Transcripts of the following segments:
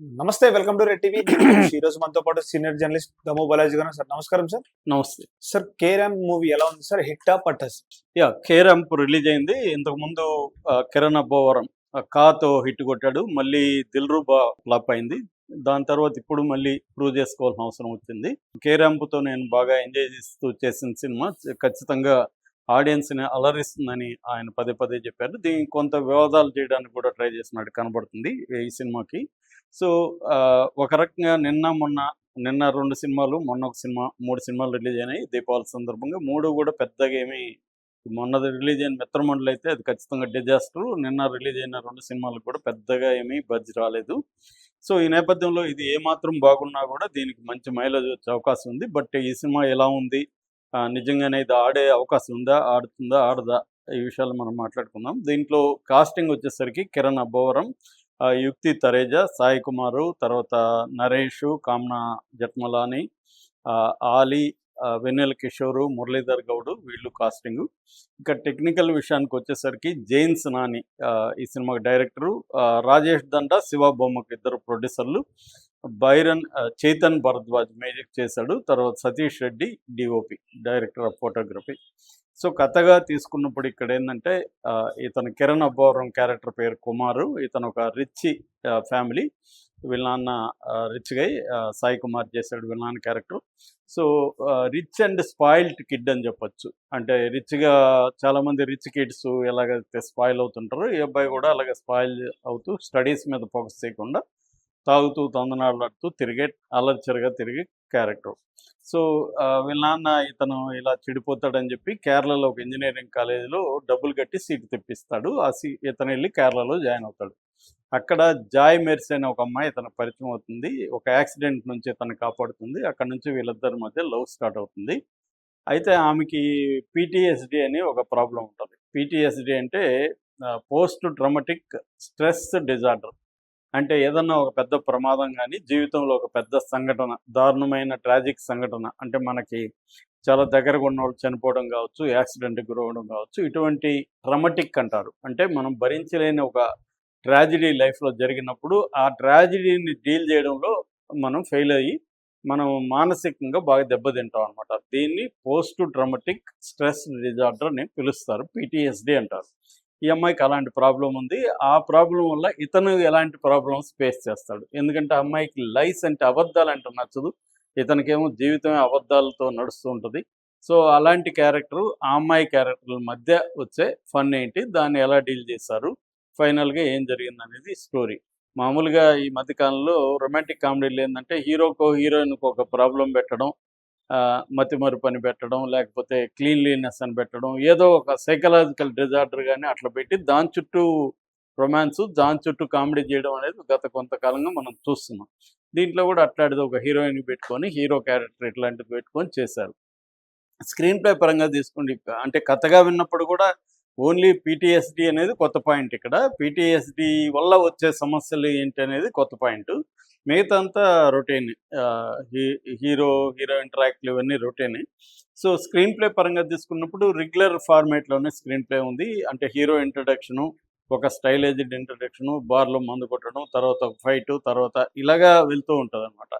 నమస్తే welcome to red TV. ఈ రోజు మనతో పాటు సీనియర్ జర్నలిస్ట్ దమో బాలాజీ గారు సార్ నమస్కారం సార్. నమస్తే. సార్ కేరామ్ మూవీ ఎలా ఉంది సార్? హిట్టా పట్టస్ యా కేరంప్ రిలీజ్ అయింది. ఇంతకు ముందు కిరణ్ అబ్బోవరం కాతో హిట్ కొట్టాడు. మళ్ళీ దిల్ రూబా ఫ్లాప్ అయింది. దాని తర్వాత ఇప్పుడు మళ్ళీ ప్రూవ్ చేసుకోవాల్సిన అవసరం వచ్చింది. కేరంప్తో నేను బాగా ఎంజాయ్ చేస్తూ చేసిన సినిమా. ఖచ్చితంగా ఆడియన్స్ని అలరిస్తుందని ఆయన పదే పదే చెప్పారు దీనికి కొంత వివాదాలు చేయడానికి కూడా ట్రై చేసినట్టు కనబడుతుంది ఈ సినిమాకి. సో ఆ, ఒక రకంగా నిన్న మొన్న నిన్న రెండు సినిమాలు మొన్న ఒక సినిమా మూడు సినిమాలు రిలీజ్ అయినాయి. దీపావళి సందర్భంగా మూడు కూడా పెద్దగా ఏమీ మొన్నది రిలీజ్ అయిన మిత్రమండలి అయితే అది ఖచ్చితంగా డిజాస్టర్. నిన్న రిలీజ్ అయిన రెండు సినిమాలు కూడా పెద్దగా ఏమీ బజ్ రాలేదు. సో ఈ నేపథ్యంలో ఇది ఏమాత్రం బాగున్నా కూడా దీనికి మంచి మైలేజ్ వచ్చే అవకాశం ఉంది. బట్ ఈ సినిమా ఎలా ఉంది? ఆ, నిజంగానే ఇది ఆడే అవకాశం ఉందా? ఆడుతుందా? ఆడదా? ఈ విషయాలు మనం మాట్లాడుకుందాం. దీంట్లో కాస్టింగ్ వచ్చేసరికి కిరణ్ అబ్బవరం యుక్తి తరేజా సాయి కుమారు తర్వాత నరేష్ కామ్నా జట్మలాని ఆ, ఆలీ వెన్నెల కిషోరు మురళీధర్ గౌడ్ వీళ్ళు కాస్టింగ్. ఇంకా టెక్నికల్ విషయానికి వచ్చేసరికి జైన్స్ నాని ఈ సినిమాకి డైరెక్టరు ఆ, రాజేష్ దండ శివ బొమ్మకి ఇద్దరు ప్రొడ్యూసర్లు బైరన్ చైతన్ భరద్వాజ్ మ్యూజిక్ చేశాడు తర్వాత Satish Reddy DOP director of photography. So కథగా తీసుకున్నప్పుడు ఇక్కడ ఏంటంటే ఇతను కిరణ్ అబ్బోరం క్యారెక్టర్ పేరు కుమారు. ఇతను ఒక రిచ్ ఫ్యామిలీ. వీళ్ళ నాన్న రిచ్ గై సాయి కుమార్ చేశాడు వీళ్ళ నాన్న character. So rich and spoiled kid అని చెప్పొచ్చు. అంటే రిచ్గా చాలామంది రిచ్ కిడ్స్ ఎలాగైతే స్పాయిల్ అవుతుంటారో ఈ అబ్బాయి కూడా అలాగే స్పాయిల్ అవుతూ స్టడీస్ మీద ఫోకస్ చేయకుండా తాగుతూ తొందనాడుతూ తిరిగే అలర్చరిగా తిరిగే క్యారెక్టర్. సో ఆ, వీళ్ళ నాన్న ఇతను ఇలా చెడిపోతాడని చెప్పి కేరళలో ఒక ఇంజనీరింగ్ కాలేజీలో డబ్బులు కట్టి సీట్ తెప్పిస్తాడు. ఆ సీ ఇతను వెళ్ళి కేరళలో జాయిన్ అవుతాడు. అక్కడ జాయ్ మెర్స్ అనే ఒక అమ్మాయి ఇతను పరిచయం అవుతుంది. ఒక యాక్సిడెంట్ నుంచి ఇతను కాపాడుతుంది. అక్కడ నుంచి వీళ్ళిద్దరి మధ్య లవ్ స్టార్ట్ అవుతుంది. అయితే ఆమెకి పీటీఎస్డి అని ఒక ప్రాబ్లం ఉంటుంది. పీటీఎస్డి అంటే పోస్ట్ డ్రమటిక్ స్ట్రెస్ డిజార్డర్. అంటే ఏదన్నా ఒక పెద్ద ప్రమాదం కానీ జీవితంలో ఒక పెద్ద సంఘటన దారుణమైన ట్రాజిక్ సంఘటన అంటే మనకి చాలా దగ్గరగా ఉన్న వాళ్ళు చనిపోవడం కావచ్చు యాక్సిడెంట్ గురవడం కావచ్చు ఇటువంటి ట్రమటిక్ అంటారు. అంటే మనం భరించలేని ఒక ట్రాజిడీ లైఫ్లో జరిగినప్పుడు ఆ ట్రాజిడీని డీల్ చేయడంలో మనం ఫెయిల్ అయ్యి మనం మానసికంగా బాగా దెబ్బతింటాం అనమాట దీన్ని పోస్ట్ డ్రమటిక్ స్ట్రెస్ డిజార్డర్ అని పిలుస్తారు పిటిఎస్డి అంటారు. ఈ అమ్మాయికి అలాంటి ప్రాబ్లం ఉంది. ఆ ప్రాబ్లం వల్ల ఇతను ఎలాంటి ప్రాబ్లమ్స్ ఫేస్ చేస్తాడు. ఎందుకంటే అమ్మాయికి లైస్ అంటే అబద్ధాలు అంటే నచ్చదు ఇతనికేమో జీవితమే అబద్ధాలతో నడుస్తూ ఉంటుంది. సో అలాంటి క్యారెక్టర్ ఆ అమ్మాయి క్యారెక్టర్ల మధ్య వచ్చే ఫన్ ఏంటి? దాన్ని ఎలా డీల్ చేశారు? ఫైనల్గా ఏం జరిగింది అనేది స్టోరీ. మామూలుగా ఈ మధ్యకాలంలో రొమాంటిక్ కామెడీలు ఏంటంటే హీరోకో హీరోయిన్కి ఒక ప్రాబ్లం పెట్టడం మతిమరుపు అని పెట్టడం లేకపోతే క్లీన్లీనెస్ అని పెట్టడం ఏదో ఒక సైకలాజికల్ డిజార్డర్ కానీ అట్లా పెట్టి దాని చుట్టూ రొమాన్స్ దాని చుట్టూ కామెడీ చేయడం అనేది గత కొంతకాలంగా మనం చూస్తున్నాం. దీంట్లో కూడా అట్లాంటిది ఒక హీరోయిన్ పెట్టుకొని హీరో క్యారెక్టర్ ఇట్లాంటిది పెట్టుకొని చేశారు. స్క్రీన్ ప్లే పరంగా తీసుకోండి. అంటే కథగా విన్నప్పుడు కూడా ఓన్లీ పీటీఎస్డి అనేది కొత్త పాయింట్ ఇక్కడ. పీటీఎస్డి వల్ల వచ్చే సమస్యలు ఏంటి అనేది కొత్త పాయింట్ మిగతా అంతా రొటీన్ హీరో హీరో ఇంటరాక్ట్లు ఇవన్నీ రొటీన్. సో స్క్రీన్ ప్లే పరంగా తీసుకున్నప్పుడు రెగ్యులర్ ఫార్మేట్లోనే స్క్రీన్ ప్లే ఉంది. అంటే హీరో ఇంట్రడక్షను ఒక స్టైలైజ్డ్ ఇంట్రడక్షను బార్లో మందు కొట్టడం తర్వాత ఒక ఫైట్ తర్వాత ఇలాగా వెళ్తూ ఉంటుంది అనమాట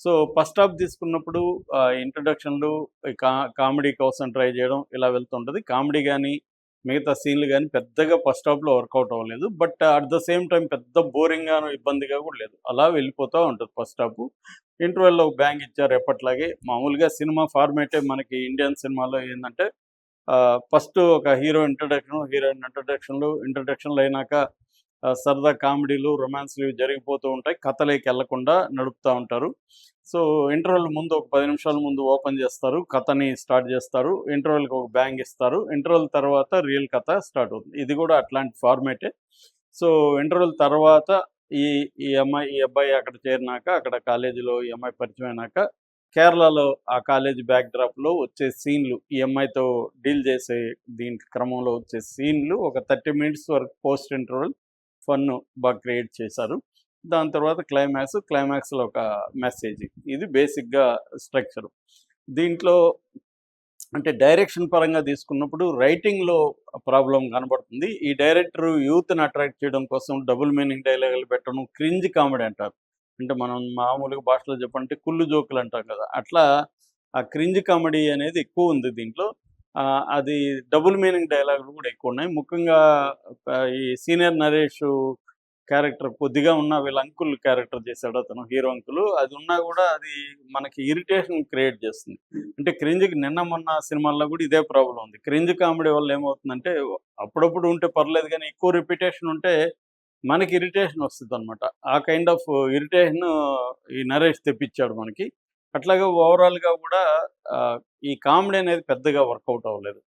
సో ఫస్ట్ హాఫ్ తీసుకున్నప్పుడు ఇంట్రడక్షన్లు కా కామెడీ కోసం ట్రై చేయడం ఇలా వెళ్తుంటుంది కామెడీ కానీ మిగతా సీన్లు కానీ పెద్దగా ఫస్ట్ హాఫ్లో వర్కౌట్ అవ్వలేదు. But at the same time పెద్ద బోరింగ్గా ఇబ్బందిగా కూడా లేదు. అలా వెళ్ళిపోతూ ఉంటుంది ఫస్ట్ హాఫ్ ఇంటర్వెల్లో బ్యాంక్ ఇచ్చారు ఎప్పట్లాగే. మామూలుగా సినిమా ఫార్మేటే మనకి ఇండియన్ సినిమాలో ఏంటంటే ఫస్ట్ uh, ఒక హీరో ఇంట్రడక్షన్ హీరోయిన్ ఇంట్రడక్షన్లు ఇంట్రడక్షన్లు అయినాక సరదా కామెడీలు రొమాన్స్లు ఇవి జరిగిపోతూ ఉంటాయి. కథలోకి వెళ్ళకుండా నడుపుతూ ఉంటారు. సో ఇంటర్వెల్ ముందు ఒక పది నిమిషాల ముందు ఓపెన్ చేస్తారు. కథని స్టార్ట్ చేస్తారు. ఇంటర్వెల్కి ఒక బ్యాంగ్ ఇస్తారు. ఇంటర్వెల్ తర్వాత రియల్ కథ స్టార్ట్ అవుతుంది. ఇది కూడా అట్లాంటి ఫార్మేటే. సో ఇంటర్వెల్ తర్వాత ఈ ఈ అమ్మాయి ఈ అబ్బాయి అక్కడ చేరినాక అక్కడ కాలేజీలో ఈ అమ్మాయి పరిచయం అయినాక కేరళలో ఆ కాలేజ్ బ్యాక్ డ్రాప్లో వచ్చే సీన్లు ఈ అమ్మాయితో డీల్ చేసే దీని క్రమంలో వచ్చే సీన్లు ఒక థర్టీ మినిట్స్ వరకు పోస్ట్ ఇంటర్వెల్. ఫన్ బాగా క్రియేట్ చేశారు. దాని తర్వాత క్లైమాక్స్ క్లైమాక్స్లో ఒక మెసేజ్. ఇది బేసిక్గా స్ట్రక్చర్. దీంట్లో అంటే డైరెక్షన్ పరంగా తీసుకున్నప్పుడు రైటింగ్లో ప్రాబ్లం కనబడుతుంది. ఈ డైరెక్టర్ యూత్ని అట్రాక్ట్ చేయడం కోసం డబుల్ మీనింగ్ డైలాగులు పెట్టడం క్రింజ్ కామెడీ అంటారు. అంటే మనం మామూలుగా భాషలో చెప్పంటే కుళ్ళు జోకులు అంటాం కదా. అట్లా ఆ క్రింజ్ కామెడీ అనేది ఎక్కువ ఉంది దీంట్లో. అది డబుల్ మీనింగ్ డైలాగులు కూడా ఎక్కువ ఉన్నాయి. ముఖ్యంగా ఈ సీనియర్ నరేష్ క్యారెక్టర్ కొద్దిగా ఉన్న వీళ్ళ అంకుల్ క్యారెక్టర్ చేశాడు అతను హీరో అంకుల్. అది ఉన్నా కూడా అది మనకి ఇరిటేషన్ క్రియేట్ చేస్తుంది. అంటే క్రింజ్కి నిన్న మొన్న సినిమాల్లో కూడా ఇదే ప్రాబ్లం ఉంది. క్రింజ్ కామెడీ వల్ల ఏమవుతుందంటే అప్పుడప్పుడు ఉంటే పర్లేదు కానీ ఎక్కువ రిపిటేషన్ ఉంటే మనకి ఇరిటేషన్ వస్తుంది అనమాట ఆ కైండ్ ఆఫ్ ఇరిటేషన్ ఈ నరేష్ తెప్పించాడు మనకి. అట్లాగే ఓవరాల్గా కూడా ఈ కామెడీ అనేది పెద్దగా వర్కౌట్ అవ్వలేదు.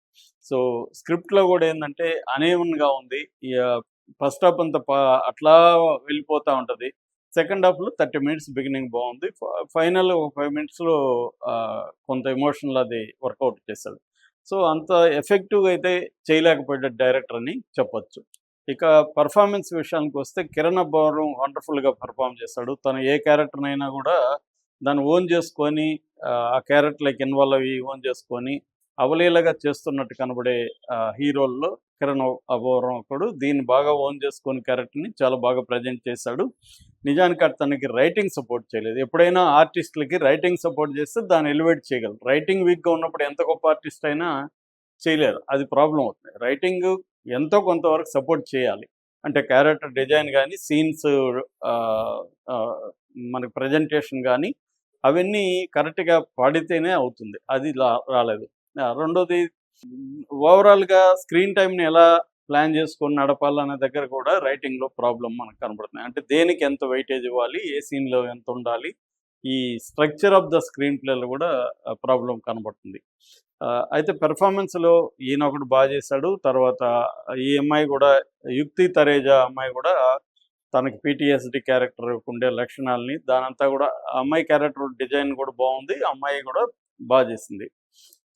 సో స్క్రిప్ట్లో కూడా ఏంటంటే అనేవన్గా ఉంది. ఫస్ట్ హాఫ్ అంతా అట్లా వెళ్ళిపోతూ ఉంటుంది. సెకండ్ హాఫ్లో థర్టీ మినిట్స్ బిగినింగ్ బాగుంది. ఫైనల్ ఒక ఫైవ్ మినిట్స్లో కొంత ఎమోషనల్ అది వర్కౌట్ చేశాడు సో అంత ఎఫెక్టివ్గా అయితే చేయలేకపోయాడు డైరెక్టర్ అని చెప్పొచ్చు. ఇక పర్ఫార్మెన్స్ విషయానికి వస్తే కిరణ్ అబ్బవరం వండర్ఫుల్గా పర్ఫామ్ చేశాడు తను ఏ క్యారెక్టర్నైనా కూడా దాన్ని ఓన్ చేసుకొని ఆ, ఆ క్యారెక్టర్లకి ఇన్వాల్వ్ అయ్యి ఓన్ చేసుకొని అవలీలగా చేస్తున్నట్టు కనబడే హీరోల్లో కిరణ్ అబోరం ఒకడు. దీన్ని బాగా ఓన్ చేసుకొని క్యారెక్టర్ని చాలా బాగా ప్రజెంట్ చేశాడు. నిజానికి అతనికి రైటింగ్ సపోర్ట్ చేయలేదు. ఎప్పుడైనా ఆర్టిస్టులకి రైటింగ్ సపోర్ట్ చేస్తే దాన్ని ఎలివేట్ చేయగలరు. రైటింగ్ వీక్గా ఉన్నప్పుడు ఎంత గొప్ప ఆర్టిస్ట్ అయినా చేయలేరు. అది ప్రాబ్లం అవుతుంది. రైటింగ్ ఎంతో కొంతవరకు సపోర్ట్ చేయాలి. అంటే క్యారెక్టర్ డిజైన్ కానీ సీన్స్ మనకి ప్రజెంటేషన్ కానీ అవన్నీ కరెక్ట్గా పాడితేనే అవుతుంది. అది రాలేదు. రెండోది ఓవరాల్గా స్క్రీన్ టైంని ఎలా ప్లాన్ చేసుకొని నడపాలనే దగ్గర కూడా రైటింగ్లో ప్రాబ్లం మనకు కనబడుతుంది అంటే దేనికి ఎంత వెయిటేజ్ ఇవ్వాలి ఏ సీన్లో ఎంత ఉండాలి ఈ స్ట్రక్చర్ ఆఫ్ ద స్క్రీన్ ప్లేలో కూడా ప్రాబ్లం కనబడుతుంది. ఆ, అయితే పెర్ఫార్మెన్స్లో ఈయన ఒకటి బాగా చేశాడు. తర్వాత ఈ అమ్మాయి కూడా యుక్తి తరేజా అమ్మాయి కూడా తనకి పిటిఎస్డి క్యారెక్టర్ ఉండే లక్షణాలని దానంతా కూడా అమ్మాయి క్యారెక్టర్ డిజైన్ కూడా బాగుంది అమ్మాయి కూడా బాగా చేసింది.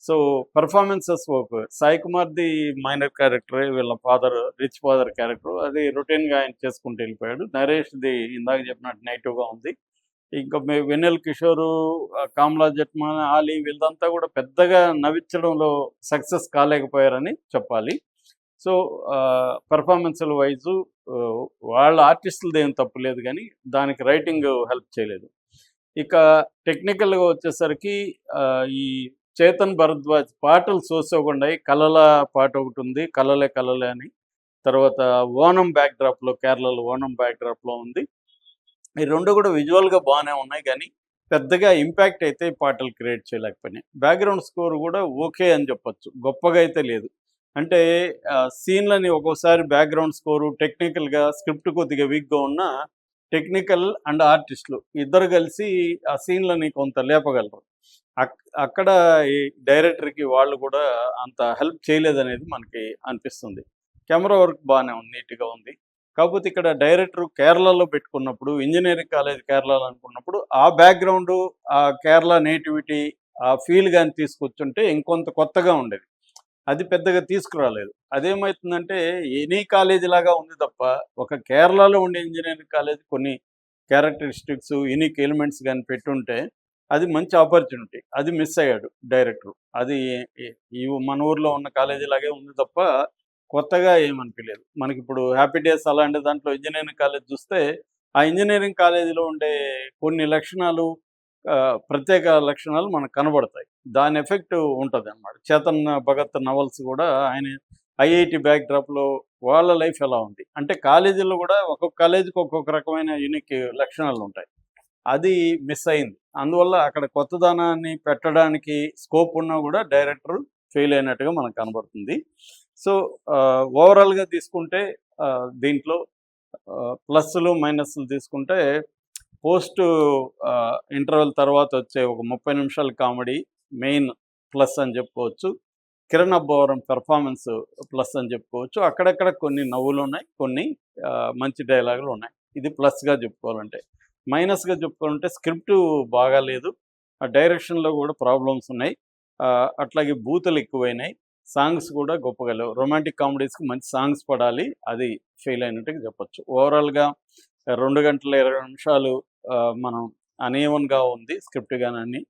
సో పెర్ఫార్మెన్సెస్ ఒక సాయి కుమార్ది మైనర్ క్యారెక్టర్ వీళ్ళ ఫాదర్ రిచ్ ఫాదర్ క్యారెక్టర్ అది రొటీన్గా ఆయన చేసుకుంటూ వెళ్ళిపోయాడు. నరేష్ది ఇందాక చెప్పినట్టు నెగిటివ్గా ఉంది. ఇంకా మీ వెన్నెల కిషోరు ఆ, కామ్లా జట్మాన్ ఆలీ వీళ్ళంతా కూడా పెద్దగా నవ్వించడంలో సక్సెస్ కాలేకపోయారని చెప్పాలి. సో పెర్ఫార్మెన్స్ల వైజు వాళ్ళ ఆర్టిస్టులది ఏం తప్పులేదు కానీ దానికి రైటింగ్ హెల్ప్ చేయలేదు. ఇక టెక్నికల్గా వచ్చేసరికి ఈ చేతన్ భరద్వాజ్ పాటలు సోసోకుండా కలల పాట ఒకటి ఉంది కలలే కలలే అని. తర్వాత ఓనం బ్యాక్డ్రాప్లో కేరళలో ఓనం బ్యాక్డ్రాప్లో ఉంది. ఈ రెండు కూడా విజువల్గా బాగానే ఉన్నాయి కానీ పెద్దగా ఇంపాక్ట్ అయితే ఈ పాటలు క్రియేట్ చేయలేకపోయినాయి. బ్యాక్గ్రౌండ్ స్కోర్ కూడా ఓకే అని చెప్పొచ్చు. గొప్పగా అయితే లేదు. అంటే ఆ, సీన్లని ఒక్కోసారి బ్యాక్గ్రౌండ్ స్కోరు టెక్నికల్గా స్క్రిప్ట్ కొద్దిగా వీక్గా ఉన్న టెక్నికల్ అండ్ ఆర్టిస్టులు ఇద్దరు కలిసి ఆ సీన్లని కొంత లేపగలరు. అక్కడ ఈ డైరెక్టర్కి వాళ్ళు కూడా అంత హెల్ప్ చేయలేదనేది మనకి అనిపిస్తుంది. కెమెరా వర్క్ బాగానే ఉంది నీట్గా ఉంది. కాకపోతే ఇక్కడ డైరెక్టర్ కేరళలో పెట్టుకున్నప్పుడు ఇంజనీరింగ్ కాలేజ్ కేరళలో అనుకున్నప్పుడు ఆ బ్యాక్గ్రౌండ్ ఆ కేరళ నేటివిటీ ఆ ఫీల్ కానీ తీసుకొచ్చుంటే ఇంకొంత కొత్తగా ఉండేది. అది పెద్దగా తీసుకురాలేదు. అదేమవుతుందంటే ఎనీ కాలేజీ లాగా ఉంది తప్ప ఒక కేరళలో ఉండే ఇంజనీరింగ్ కాలేజ్ కొన్ని క్యారెక్టరిస్టిక్స్ యూనిక్ ఎలిమెంట్స్ కానీ పెట్టుంటే అది మంచి ఆపర్చునిటీ అది మిస్ అయ్యాడు డైరెక్టర్ అది ఈ- మన ఊర్లో ఉన్న కాలేజీ లాగే ఉంది తప్ప కొత్తగా ఏమనిపించలేదు మనకి ఇప్పుడు హ్యాపీ డేస్ అలాంటి దాంట్లో ఇంజనీరింగ్ కాలేజ్ చూస్తే ఆ ఇంజనీరింగ్ కాలేజీలో ఉండే కొన్ని లక్షణాలు ప్రత్యేక లక్షణాలు మనకు కనబడతాయి. దాని ఎఫెక్ట్ ఉంటుంది అన్నమాట చేతన్ భగత్ నవల్స్ కూడా ఆయన ఐఐటి బ్యాక్ డ్రాప్లో వాళ్ళ లైఫ్ ఎలా ఉంది? అంటే కాలేజీలో కూడా ఒక్కొక్క కాలేజీకి ఒక్కొక్క రకమైన యూనిక్ లక్షణాలు ఉంటాయి. అది మిస్ అయింది. అందువల్ల అక్కడ కొత్తదనాన్ని పెట్టడానికి స్కోప్ ఉన్నా కూడా డైరెక్టర్ ఫెయిల్ అయినట్టుగా మనకు కనబడుతుంది. సో ఓవరాల్గా తీసుకుంటే దీంట్లో ప్లస్లు మైనస్లు తీసుకుంటే పోస్ట్ ఇంటర్వెల్ తర్వాత వచ్చే ఒక ముప్పై నిమిషాల కామెడీ మెయిన్ ప్లస్ అని చెప్పుకోవచ్చు. కిరణ్ అబ్బవరం పెర్ఫార్మెన్స్ ప్లస్ అని చెప్పుకోవచ్చు. అక్కడక్కడ కొన్ని నవ్వులు ఉన్నాయి కొన్ని ఆ, మంచి డైలాగులు ఉన్నాయి. ఇది ప్లస్గా చెప్పుకోవాలంటే. మైనస్గా చెప్పుకోవాలంటే స్క్రిప్ట్ బాగాలేదు ఆ డైరెక్షన్లో కూడా ప్రాబ్లమ్స్ ఉన్నాయి. ఆ, అట్లాగే బూతులు ఎక్కువైనాయి. సాంగ్స్ కూడా గొప్పగా లేవు. రొమాంటిక్ కామెడీస్కి మంచి సాంగ్స్ పడాలి. అది ఫెయిల్ అయినట్టుగా చెప్పొచ్చు. ఓవరాల్గా రెండు గంటల ఇరవై నిమిషాలు ఆ, మనం అనేవన్గా ఉంది స్క్రిప్ట్ కానీ